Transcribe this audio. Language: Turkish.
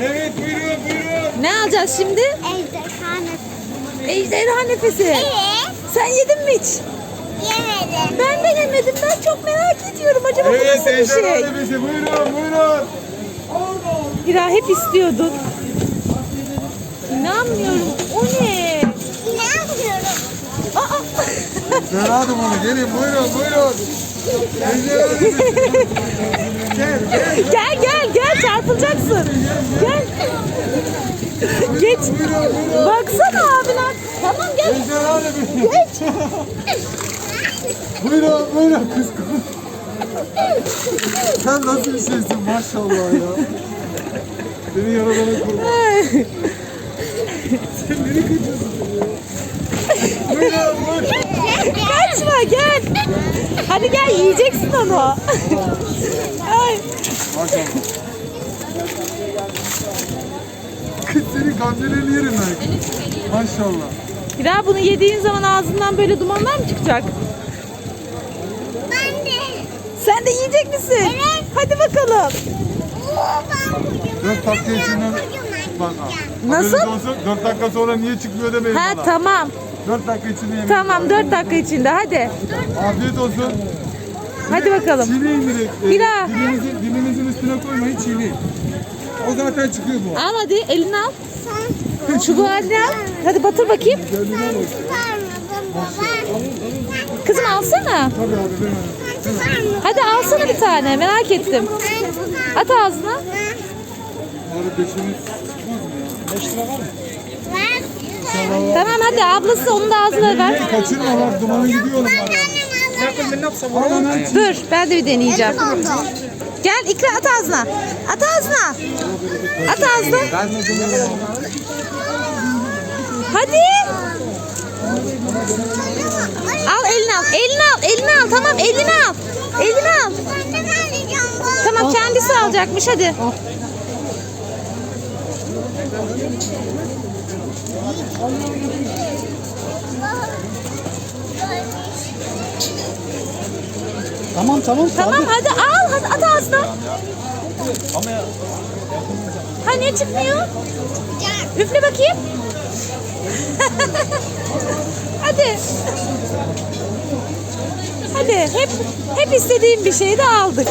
Evet buyurun buyurun. Ne alacağız şimdi? Ejderha Ejderha nefesi. Ee, Sen yedin mi hiç? yemedim. Ben de yemedim. Ben çok merak ediyorum. Acaba bu Evet nasıl bir ejderha şey? nefesi buyurun buyurun. Hira hep istiyordun. İnanmıyorum. O ne? İnanmıyorum. Aa! Ben aldım onu gelin buyurun buyurun. Ejderha nefesi. Gel. gel gel gel çarpılacaksın. Gel. Geç. Baksana abiler. Tamam gel. Geç. Buyurun buyurun kız. Sen nasıl bir şeysin maşallah ya. Beni yaradana kurban. Sen beni kaçıyorsun ya. Buyurun buyurun. Kaçma gel. Hadi gel yiyeceksin onu. Ay. Maşallah. Kız senin gamzelerini yerim ben. Maşallah. Hira bunu yediğin zaman ağzından böyle dumanlar mı çıkacak? Ben de. Sen de yiyecek misin? Evet. Hadi bakalım. Oo, ben kocaman. Dört dakika içinde... Bak ha. Nasıl? Haberiniz Olsun, dört dakika sonra niye çıkmıyor demeyin Ha bana. tamam. Dört dakika içinde yemeyin. Tamam 4 dakika içinde hadi. Afiyet olsun. Hadi bakalım. Çiğneyin direkt. Ee, dilinizin, çiğneyin. O zaten çıkıyor bu. Al hadi elini al. Sen Çubuğu eline al. Hadi batır bakayım. Bak. baba. Kızım alsana. Tabii abi ben Sen tutarmadın. Hadi alsana bir tane merak ettim. At ağzına. Abi beşimiz çıkmaz mı ya? Beş lira var mı? Ver. Tamam hadi ablası onun da ağzına ver. Kaçırma bak dumanın gidiyor. Dur ben de bir deneyeceğim. Gel ikra at ağzına. At ağzına. At ağzına. Hadi. Al elini al. Elini al. Elini al. Tamam elini al. Elini al. Tamam kendisi alacakmış hadi. Tamam tamam. Tamam hadi al. Hadi at ağzına. Ha niye çıkmıyor? Üfle bakayım. hadi. Hadi hep hep istediğim bir şeyi de aldık.